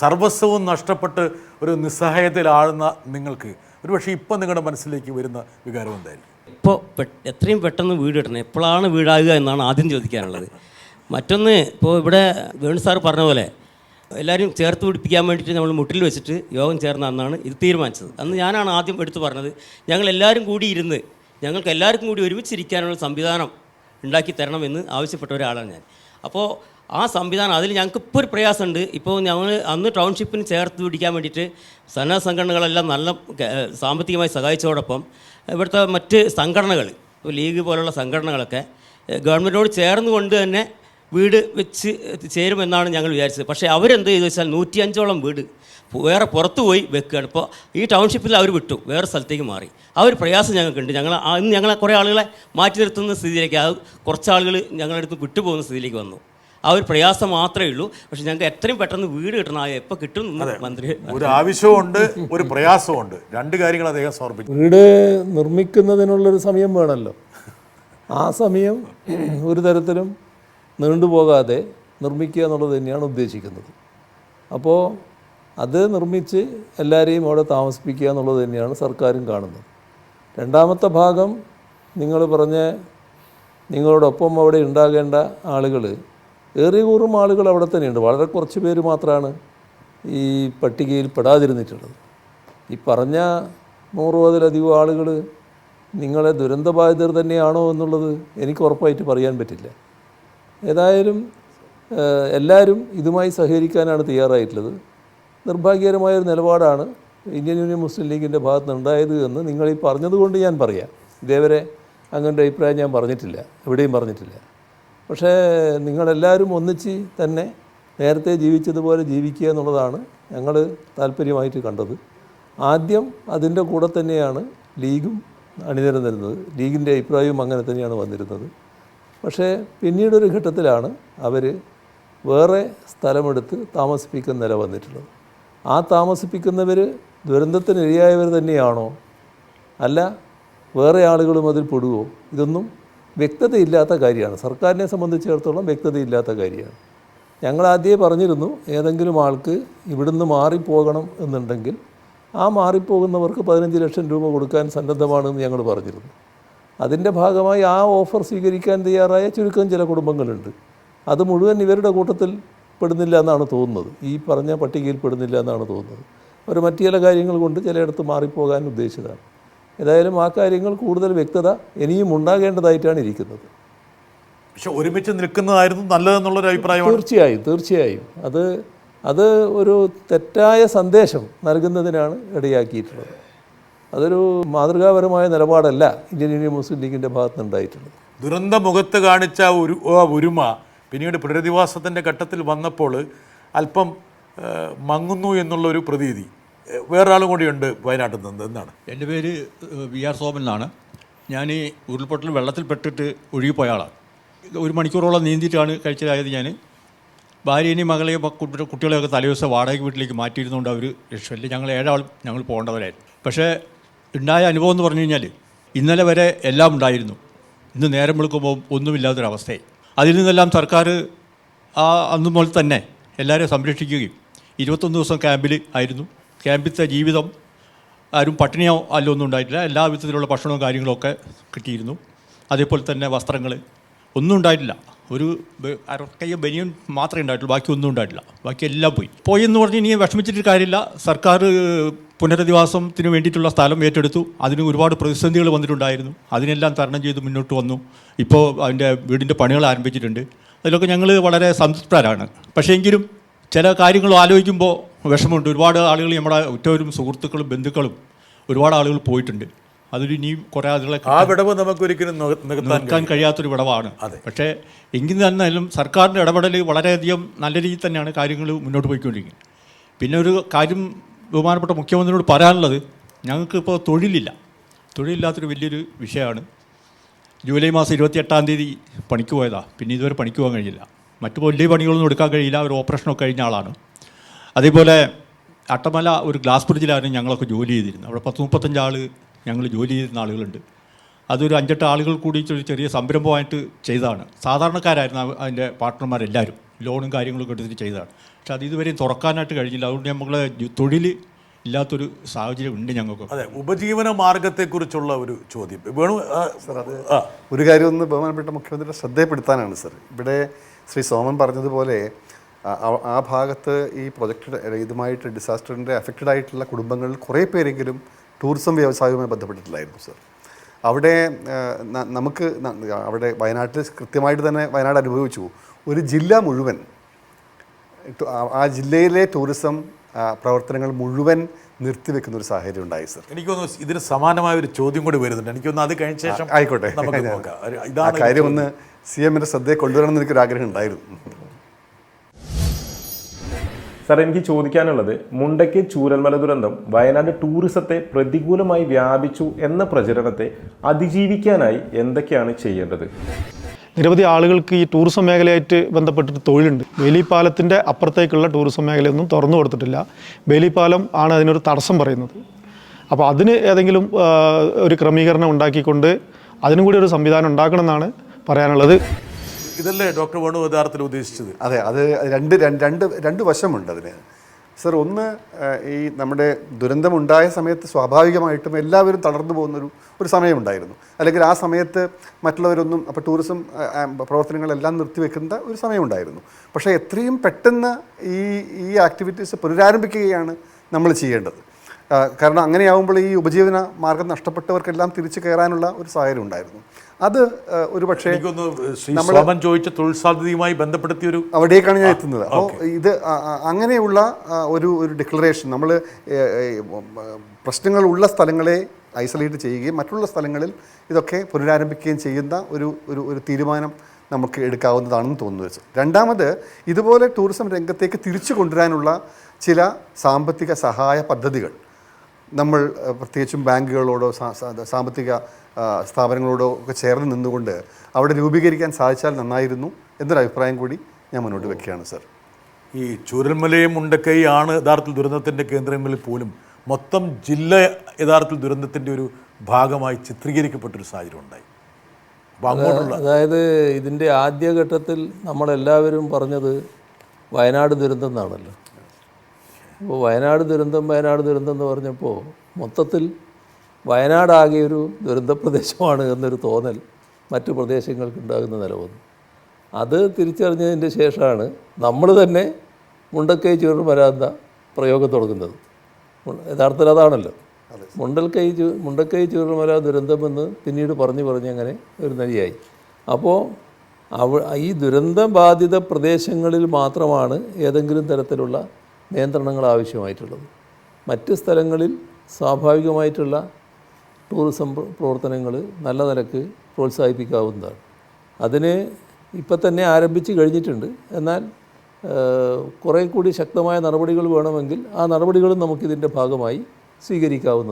സർവസ്വവും നഷ്ടപ്പെട്ട് ഒരു നിസ്സഹായത്തിലാഴുന്ന നിങ്ങൾക്ക്. ഒരുപക്ഷെ ഇപ്പം നിങ്ങളുടെ മനസ്സിലേക്ക് വരുന്ന വികാരം എന്തായാലും ഇപ്പോൾ എത്രയും പെട്ടെന്ന് വീട് കിട്ടണം. എപ്പോഴാണ് വീടാകുക എന്നാണ് ആദ്യം ചോദിക്കാനുള്ളത്. മറ്റൊന്ന് ഇപ്പോൾ ഇവിടെ വേണു സാർ പറഞ്ഞ പോലെ എല്ലാവരും ചേർത്ത് പിടിപ്പിക്കാൻ വേണ്ടിയിട്ട് നമ്മൾ മുട്ടിൽ വെച്ചിട്ട് യോഗം ചേർന്ന അന്നാണ് ഇത് തീരുമാനിച്ചത്. അന്ന് ഞാനാണ് ആദ്യം എടുത്തു പറഞ്ഞത് ഞങ്ങൾ എല്ലാവരും കൂടി ഇരുന്ന് ഞങ്ങൾക്ക് എല്ലാവർക്കും കൂടി ഒരുമിച്ചിരിക്കാനുള്ള സംവിധാനം ഉണ്ടാക്കി തരണമെന്ന് ആവശ്യപ്പെട്ട ഒരാളാണ് ഞാൻ. അപ്പോൾ ആ സംവിധാനം അതിൽ ഞങ്ങൾക്ക് ഇപ്പോൾ ഒരു പ്രയാസമുണ്ട്. ഇപ്പോൾ ഞങ്ങൾ അന്ന് ടൗൺഷിപ്പിന് ചേർത്ത് പിടിക്കാൻ വേണ്ടിയിട്ട് സന്നദ്ധ സംഘടനകളെല്ലാം നല്ല സാമ്പത്തികമായി സഹായിച്ചതോടൊപ്പം ഇവിടുത്തെ മറ്റ് സംഘടനകൾ ലീഗ് പോലുള്ള സംഘടനകളൊക്കെ ഗവൺമെന്റോട് ഗവൺമെന്റിനോട് ചേർന്നുകൊണ്ട് തന്നെ വീട് വെച്ച് ചേരുമെന്നാണ് ഞങ്ങൾ വിചാരിച്ചത്. പക്ഷേ അവരെന്ത് ചെയ്തു വെച്ചാൽ നൂറ്റിയഞ്ചോളം വീട് വേറെ പുറത്ത് പോയി വെക്കുകയാണ്. ഇപ്പോൾ ഈ ടൗൺഷിപ്പിൽ അവർ വിട്ടു വേറെ സ്ഥലത്തേക്ക് മാറി. ആ ഒരു പ്രയാസം ഞങ്ങൾക്കുണ്ട്. ഞങ്ങൾ ഇന്ന് ഞങ്ങളെ കുറേ ആളുകളെ മാറ്റി നിർത്തുന്ന സ്ഥിതിയിലേക്ക് അത് കുറച്ച് ആളുകൾ ഞങ്ങളുടെ അടുത്ത് വിട്ടുപോകുന്ന സ്ഥിതിയിലേക്ക് വന്നു. ആ ഒരു പ്രയാസം മാത്രമേ ഉള്ളൂ. പക്ഷെ ഞങ്ങൾക്ക് എത്രയും പെട്ടെന്ന് വീട് കിട്ടണം. ആ എപ്പോൾ കിട്ടും എന്ന് മന്ത്രി ഒരു ആവശ്യമുണ്ട് ഒരു പ്രയാസമുണ്ട് രണ്ട് കാര്യങ്ങൾ അദ്ദേഹം സമർപ്പിച്ചു. വീട് നിർമ്മിക്കുന്നതിനുള്ളൊരു സമയം വേണമല്ലോ. ആ സമയം ഒരു തരത്തിലും നീണ്ടുപോകാതെ നിർമ്മിക്കുക എന്നുള്ളത് തന്നെയാണ് ഉദ്ദേശിക്കുന്നത്. അപ്പോൾ അത് നിർമ്മിച്ച് എല്ലാവരെയും അവിടെ താമസിപ്പിക്കുക എന്നുള്ളത് തന്നെയാണ് സർക്കാരും കാണുന്നത്. രണ്ടാമത്തെ ഭാഗം നിങ്ങൾ പറഞ്ഞ നിങ്ങളോടൊപ്പം അവിടെ ഉണ്ടാകേണ്ട ആളുകൾ ഏറിയ കൂറും ആളുകൾ അവിടെ തന്നെയുണ്ട്. വളരെ കുറച്ച് പേര് മാത്രമാണ് ഈ പട്ടികയിൽ പെടാതിരുന്നിട്ടുള്ളത്. ഈ പറഞ്ഞ നൂറ് അതിലധികം ആളുകൾ നിങ്ങളെ ദുരന്തബാധിതർ തന്നെയാണോ എന്നുള്ളത് എനിക്ക് ഉറപ്പായിട്ട് പറയാൻ പറ്റില്ല. ഏതായാലും എല്ലാവരും ഇതുമായി സഹകരിക്കാനാണ് തയ്യാറായിട്ടുള്ളത്. നിർഭാഗ്യകരമായൊരു നിലപാടാണ് ഇന്ത്യൻ യൂണിയൻ മുസ്ലിം ലീഗിന്റെ ഭാഗത്ത് നിന്നുണ്ടായത് എന്ന് നിങ്ങൾ ഈ പറഞ്ഞതുകൊണ്ട് ഞാൻ പറയാം. ഇതേവരെ അങ്ങനെ അഭിപ്രായം ഞാൻ പറഞ്ഞിട്ടില്ല. എവിടെയും പറഞ്ഞിട്ടില്ല. പക്ഷേ നിങ്ങളെല്ലാവരും ഒന്നിച്ച് തന്നെ നേരത്തെ ജീവിച്ചതുപോലെ ജീവിക്കുക എന്നുള്ളതാണ് ഞങ്ങൾ താല്പര്യമായിട്ട് കണ്ടത്. ആദ്യം അതിന്റെ കൂടെ തന്നെയാണ് ലീഗും അണിനിരന്നിരുന്നത്. ലീഗിന്റെ അഭിപ്രായവും അങ്ങനെ തന്നെയാണ് വന്നിരുന്നത്. പക്ഷേ പിന്നീടൊരു ഘട്ടത്തിലാണ് അവർ വേറെ സ്ഥലമെടുത്ത് താമസിപ്പിക്കുന്ന നില വന്നിട്ടുള്ളത്. ആ താമസിപ്പിക്കുന്നവർ ദുരന്തത്തിനിരയായവർ തന്നെയാണോ? അല്ല വേറെ ആളുകളും അതിൽ പെടുവോ? ഇതൊന്നും വ്യക്തതയില്ലാത്ത കാര്യമാണ്. സർക്കാരിനെ സംബന്ധിച്ചിടത്തോളം വ്യക്തതയില്ലാത്ത കാര്യമാണ്. ഞങ്ങൾ ആദ്യമേ പറഞ്ഞിരുന്നു ഏതെങ്കിലും ആൾക്ക് ഇവിടുന്ന് മാറിപ്പോകണം എന്നുണ്ടെങ്കിൽ ആ മാറിപ്പോകുന്നവർക്ക് പതിനഞ്ച് ലക്ഷം രൂപ കൊടുക്കാൻ സന്നദ്ധമാണെന്ന് ഞങ്ങൾ പറഞ്ഞിരുന്നു. അതിന്റെ ഭാഗമായി ആ ഓഫർ സ്വീകരിക്കാൻ തയ്യാറായ ചുരുക്കം ചില കുടുംബങ്ങളുണ്ട്. അത് മുഴുവൻ ഇവരുടെ കൂട്ടത്തിൽ പെടുന്നില്ല എന്നാണ് തോന്നുന്നത്. ഈ പറഞ്ഞ പട്ടികയിൽ പെടുന്നില്ല എന്നാണ് തോന്നുന്നത്. അവർ മറ്റു ചില കാര്യങ്ങൾ കൊണ്ട് ചിലയിടത്ത് മാറിപ്പോകാൻ ഉദ്ദേശിച്ചതാണ്. ഏതായാലും ആ കാര്യങ്ങൾ കൂടുതൽ വ്യക്തത ഇനിയും ഉണ്ടാകേണ്ടതായിട്ടാണ് ഇരിക്കുന്നത്. പക്ഷെ ഒരുമിച്ച് നിൽക്കുന്നതായിരുന്നു നല്ലതെന്നുള്ളൊരു അഭിപ്രായമാണ്. തീർച്ചയായും തീർച്ചയായും. അത് അത് ഒരു തെറ്റായ സന്ദേശം നൽകുന്നതിനാണ് ഇടയാക്കിയിട്ടുള്ളത്. അതൊരു മാതൃകാപരമായ നിലപാടല്ല ഇന്ത്യൻ യൂണിയൻ മുസ്ലിം ലീഗിന്റെ ഭാഗത്ത് നിന്നുണ്ടായിട്ടുള്ളത് ദുരന്ത മുഖത്ത് കാണിച്ച ഒരു ഒരുമ പിന്നീട് പുനരധിവാസത്തിന്റെ ഘട്ടത്തിൽ വന്നപ്പോൾ അല്പം മങ്ങുന്നു എന്നുള്ളൊരു പ്രതീതി. വേറൊരാളും കൂടിയുണ്ട് വയനാട്ടിൽ നിന്ന്. എന്താണ്? എന്റെ പേര് വി ആർ സോമൻ എന്നാണ്. ഞാൻ ഈ ഉരുൾപൊട്ടൽ വെള്ളത്തിൽ പെട്ടിട്ട് ഒഴുകിപ്പോയ ആളാണ് ഒരു മണിക്കൂറോളം നീന്തിയിട്ടാണ് കഴിച്ചതായത് ഞാൻ. ഭാര്യനെയും മകളെയും കുട്ടികളെയൊക്കെ തലേദിവസം വാടക വീട്ടിലേക്ക് മാറ്റിയിരുന്നുകൊണ്ട് അവർ രക്ഷമില്ല ഞങ്ങൾ ഏഴാളും ഞങ്ങൾ പോകേണ്ടവരായിരുന്നു. പക്ഷേ ഉണ്ടായ അനുഭവം എന്ന് പറഞ്ഞു കഴിഞ്ഞാൽ ഇന്നലെ വരെ എല്ലാം ഉണ്ടായിരുന്നു. ഇന്ന് നേരം വിളിക്കുമ്പോൾ ഒന്നുമില്ലാത്തൊരവസ്ഥയായി. അതിൽ നിന്നെല്ലാം സർക്കാർ ആ അന്ന് തന്നെ എല്ലാവരെയും സംരക്ഷിക്കുകയും ഇരുപത്തൊന്ന് ദിവസം ക്യാമ്പിൽ ആയിരുന്നു. ക്യാമ്പിലത്തെ ജീവിതം ആരും പട്ടിണിയോ അല്ലോ ഒന്നും ഉണ്ടായിട്ടില്ല. എല്ലാ വിധത്തിലുള്ള ഭക്ഷണവും കാര്യങ്ങളൊക്കെ കിട്ടിയിരുന്നു. അതേപോലെ തന്നെ വസ്ത്രങ്ങൾ ഒന്നും ഉണ്ടായിട്ടില്ല. ഒരു അരക്കയ്യ ബനിയൻ മാത്രമേ ഉണ്ടായിട്ടുള്ളൂ. ബാക്കി ഒന്നും ഉണ്ടായിട്ടില്ല. ബാക്കി എല്ലാം പോയി. പോയി എന്ന് പറഞ്ഞ് ഇനി വിഷമിച്ചിട്ട് കാര്യമില്ല. സർക്കാർ പുനരധിവാസത്തിന് വേണ്ടിയിട്ടുള്ള സ്ഥലം ഏറ്റെടുത്തു. അതിന് ഒരുപാട് പ്രതിസന്ധികൾ വന്നിട്ടുണ്ടായിരുന്നു. അതിനെല്ലാം തരണം ചെയ്ത് മുന്നോട്ട് വന്നു. ഇപ്പോൾ അതിന്റെ വീടിന്റെ പണികൾ ആരംഭിച്ചിട്ടുണ്ട്. അതിലൊക്കെ ഞങ്ങൾ വളരെ സംതൃപ്തരാണ്. പക്ഷേ എങ്കിലും ചില കാര്യങ്ങൾ ആലോചിക്കുമ്പോൾ വിഷമമുണ്ട്. ഒരുപാട് ആളുകൾ നമ്മുടെ ഉറ്റവരും സുഹൃത്തുക്കളും ബന്ധുക്കളും ഒരുപാട് ആളുകൾ പോയിട്ടുണ്ട്. അതൊരു ഇനിയും കുറേ ആളുകളെ ആ വിടവ് നമുക്കൊരിക്കലും നിർത്താൻ കഴിയാത്തൊരു വിടവാണ്. പക്ഷേ എങ്കിൽ തന്നാലും സർക്കാരിന്റെ ഇടപെടൽ വളരെയധികം നല്ല രീതിയിൽ തന്നെയാണ് കാര്യങ്ങൾ മുന്നോട്ട് പോയിക്കൊണ്ടിരിക്കുന്നത്. പിന്നെ ഒരു കാര്യം ബഹുമാനപ്പെട്ട മുഖ്യമന്ത്രിയോട് പറയാനുള്ളത് ഞങ്ങൾക്ക് ഇപ്പോൾ തൊഴിലില്ല. തൊഴിലില്ലാത്തൊരു വലിയൊരു വിഷയമാണ്. ജൂലൈ മാസം ഇരുപത്തിയെട്ടാം തീയതി പണിക്ക് പോയതാണ് പിന്നെ ഇതുവരെ പണിക്ക് പോകാൻ കഴിയില്ല. മറ്റു വലിയ പണികളൊന്നും എടുക്കാൻ കഴിയില്ല. ഒരു ഓപ്പറേഷനൊക്കെ കഴിഞ്ഞ ആളാണ്. അതേപോലെ അട്ടമല ഒരു ഗ്ലാസ് ബ്രിഡ്ജിലായിരുന്നു ഞങ്ങളൊക്കെ ജോലി ചെയ്തിരുന്നത്. അവിടെ പത്ത് മുപ്പത്തഞ്ച് ആൾ ഞങ്ങൾ ജോലി ചെയ്തിരുന്ന ആളുകളുണ്ട്. അതൊരു അഞ്ചെട്ട് ആളുകൾ കൂടി ഒരു ചെറിയ സംരംഭമായിട്ട് ചെയ്തതാണ്. സാധാരണക്കാരായിരുന്നു അതിന്റെ പാർട്ട്ണർമാരെല്ലാവരും. ലോണും കാര്യങ്ങളൊക്കെ എടുത്തിട്ട് ചെയ്തതാണ്. പക്ഷെ അത് ഇതുവരെയും തുറക്കാനായിട്ട് കഴിഞ്ഞില്ല. അതുകൊണ്ട് നമ്മളെ തൊഴിൽ ഇല്ലാത്തൊരു സാഹചര്യം ഉണ്ട് ഞങ്ങൾക്ക് അതെ ഉപജീവന മാർഗത്തെക്കുറിച്ചുള്ള ഒരു ചോദ്യം. വേണു സർ അത് ഒരു കാര്യം ഒന്ന് ബഹുമാനപ്പെട്ട മുഖ്യമന്ത്രിയുടെ ശ്രദ്ധയെപ്പെടുത്താനാണ് സർ. ഇവിടെ ശ്രീ സോമൻ പറഞ്ഞതുപോലെ ആ- ഭാഗത്ത് ഈ പ്രൊജക്റ്റ് ഇതുമായിട്ട് ഡിസാസ്റ്ററിന്റെ അഫക്റ്റഡ് ആയിട്ടുള്ള കുടുംബങ്ങളിൽ കുറേ പേരെങ്കിലും ടൂറിസം വ്യവസായവുമായി ബന്ധപ്പെട്ടിട്ടില്ലായിരുന്നു സർ അവിടെ നമുക്ക് അവിടെ വയനാട്ടിൽ കൃത്യമായിട്ട് തന്നെ വയനാട് അനുഭവിച്ചു. ഒരു ജില്ല മുഴുവൻ ആ- ജില്ലയിലെ ടൂറിസം പ്രവർത്തനങ്ങൾ മുഴുവൻ നിർത്തിവെക്കുന്ന ഒരു സാഹചര്യം ഉണ്ടായി സർ എനിക്കൊന്ന് ഇതിന് സമാനമായ ഒരു ചോദ്യം കൂടി വരുന്നുണ്ട്. എനിക്കൊന്ന് അത് കഴിഞ്ഞ ശേഷം ആയിക്കോട്ടെ. കാര്യം ഒന്ന് സി എമ്മിന്റെ ശ്രദ്ധയെ കൊണ്ടുവരണം എന്ന് എനിക്കൊരു ആഗ്രഹം ഉണ്ടായിരുന്നു. സാർ എനിക്ക് ചോദിക്കാനുള്ളത് മുണ്ടയ്ക്ക് ചൂരൽമല ദുരന്തം വയനാട് ടൂറിസത്തെ പ്രതികൂലമായി വ്യാപിച്ചു എന്ന പ്രചരണത്തെ അതിജീവിക്കാനായി എന്തൊക്കെയാണ് ചെയ്യേണ്ടത്? നിരവധി ആളുകൾക്ക് ഈ ടൂറിസം മേഖലയായിട്ട് ബന്ധപ്പെട്ടിട്ട് തൊഴിലുണ്ട്. വേലിപ്പാലത്തിന്റെ അപ്പുറത്തേക്കുള്ള ടൂറിസം മേഖലയൊന്നും തുറന്നു കൊടുത്തിട്ടില്ല. വേലിപ്പാലം ആണ് അതിനൊരു തടസ്സം പറയുന്നത്. അപ്പോൾ അതിന് ഏതെങ്കിലും ഒരു ക്രമീകരണം ഉണ്ടാക്കിക്കൊണ്ട് അതിനും കൂടി ഒരു സംവിധാനം ഉണ്ടാക്കണമെന്നാണ് പറയാനുള്ളത്. ഇതല്ലേ ഡോക്ടർ വേണു യഥാർത്ഥത്തിൽ ഉദ്ദേശിച്ചത്? അതെ അത് രണ്ട് രണ്ട് രണ്ട് വശമുണ്ട് അതിന്. സർ ഒന്ന് ഈ നമ്മുടെ ദുരന്തമുണ്ടായ സമയത്ത് സ്വാഭാവികമായിട്ടും എല്ലാവരും തളർന്നു പോകുന്നൊരു ഒരു സമയമുണ്ടായിരുന്നു. അല്ലെങ്കിൽ ആ സമയത്ത് മറ്റുള്ളവരൊന്നും അപ്പോൾ ടൂറിസം പ്രവർത്തനങ്ങളെല്ലാം നിർത്തിവെക്കുന്ന ഒരു സമയമുണ്ടായിരുന്നു. പക്ഷേ എത്രയും പെട്ടെന്ന് ഈ ഈ ആക്ടിവിറ്റീസ് പുനരാരംഭിക്കുകയാണ് നമ്മൾ ചെയ്യേണ്ടത്. കാരണം അങ്ങനെയാവുമ്പോൾ ഈ ഉപജീവന മാർഗം നഷ്ടപ്പെട്ടവർക്കെല്ലാം തിരിച്ചു കയറാനുള്ള ഒരു സാഹചര്യം ഉണ്ടായിരുന്നു. അത് ഒരു പക്ഷേ നമ്മൾ ചോദിച്ച തൊഴിൽ സാധ്യതയുമായി ബന്ധപ്പെടുത്തിയൊരു അവിടേക്കാണ് ഞാൻ എത്തുന്നത്. അപ്പോൾ ഇത് അങ്ങനെയുള്ള ഒരു ഒരു ഡിക്ലറേഷൻ നമ്മൾ പ്രശ്നങ്ങൾ ഉള്ള സ്ഥലങ്ങളെ ഐസൊലേറ്റ് ചെയ്യുകയും മറ്റുള്ള സ്ഥലങ്ങളിൽ ഇതൊക്കെ പുനരാരംഭിക്കുകയും ചെയ്യുന്ന ഒരു ഒരു ഒരു തീരുമാനം നമുക്ക് എടുക്കാവുന്നതാണെന്ന് തോന്നുന്നു രണ്ടാമത് ഇതുപോലെ ടൂറിസം രംഗത്തേക്ക് തിരിച്ചു കൊണ്ടുവരാനുള്ള ചില സാമ്പത്തിക സഹായ പദ്ധതികൾ. നമ്മൾ പ്രത്യേകിച്ചും ബാങ്കുകളോടോ സാമ്പത്തിക സ്ഥാപനങ്ങളോടോ ഒക്കെ ചേർന്ന് നിന്നുകൊണ്ട് അവിടെ രൂപീകരിക്കാൻ സാധിച്ചാൽ നന്നായിരുന്നു എന്നൊരു അഭിപ്രായം കൂടി ഞാൻ മുന്നോട്ട് വെക്കുകയാണ് സർ. ഈ ചൂരൽമലയും ഉണ്ടക്കൈയാണ് യഥാർത്ഥത്തിൽ ദുരന്തത്തിന്റെ കേന്ദ്രങ്ങളിൽ പോലും മൊത്തം ജില്ല യഥാർത്ഥത്തിൽ ദുരന്തത്തിന്റെ ഒരു ഭാഗമായി ചിത്രീകരിക്കപ്പെട്ടൊരു സാഹചര്യം ഉണ്ടായി. അങ്ങോട്ടുള്ള അതായത് ഇതിന്റെ ആദ്യഘട്ടത്തിൽ നമ്മളെല്ലാവരും പറഞ്ഞത് വയനാട് ദുരന്തം എന്നാണല്ലോ. അപ്പോൾ വയനാട് ദുരന്തം വയനാട് ദുരന്തം എന്ന് പറഞ്ഞപ്പോൾ മൊത്തത്തിൽ വയനാടാകെ ഒരു ദുരന്ത പ്രദേശമാണ് എന്നൊരു തോന്നൽ മറ്റു പ്രദേശങ്ങൾക്ക് ഉണ്ടാകുന്ന നില വന്നു അത് തിരിച്ചറിഞ്ഞതിന്റെ ശേഷമാണ് നമ്മൾ തന്നെ മുണ്ടക്കൈ വരാത്ത പ്രയോഗം തുടങ്ങുന്നത്. യഥാർത്ഥത്തിൽ അതാണല്ലോ. മുണ്ടൽക്കൈ ചു മുണ്ടക്കൈ വരാ ദുരന്തമെന്ന് പിന്നീട് പറഞ്ഞു പറഞ്ഞ് അങ്ങനെ ഒരു നരിയായി അപ്പോൾ അവ ഈ ദുരന്തം ബാധിത പ്രദേശങ്ങളിൽ മാത്രമാണ് ഏതെങ്കിലും തരത്തിലുള്ള നിയന്ത്രണങ്ങൾ ആവശ്യമായിട്ടുള്ളത്. മറ്റ് സ്ഥലങ്ങളിൽ സ്വാഭാവികമായിട്ടുള്ള ടൂറിസം പ്ര- പ്രവർത്തനങ്ങൾ നല്ല നിലയ്ക്ക് പ്രോത്സാഹിപ്പിക്കാവുന്നതാണ്. അതിന് ഇപ്പം തന്നെ ആരംഭിച്ച് കഴിഞ്ഞിട്ടുണ്ട്. എന്നാൽ കുറേ കൂടി ശക്തമായ നടപടികൾ വേണമെങ്കിൽ ആ നടപടികളും നമുക്കിതിന്റെ ഭാഗമായി സ്വീകരിക്കാവുന്നതാണ്.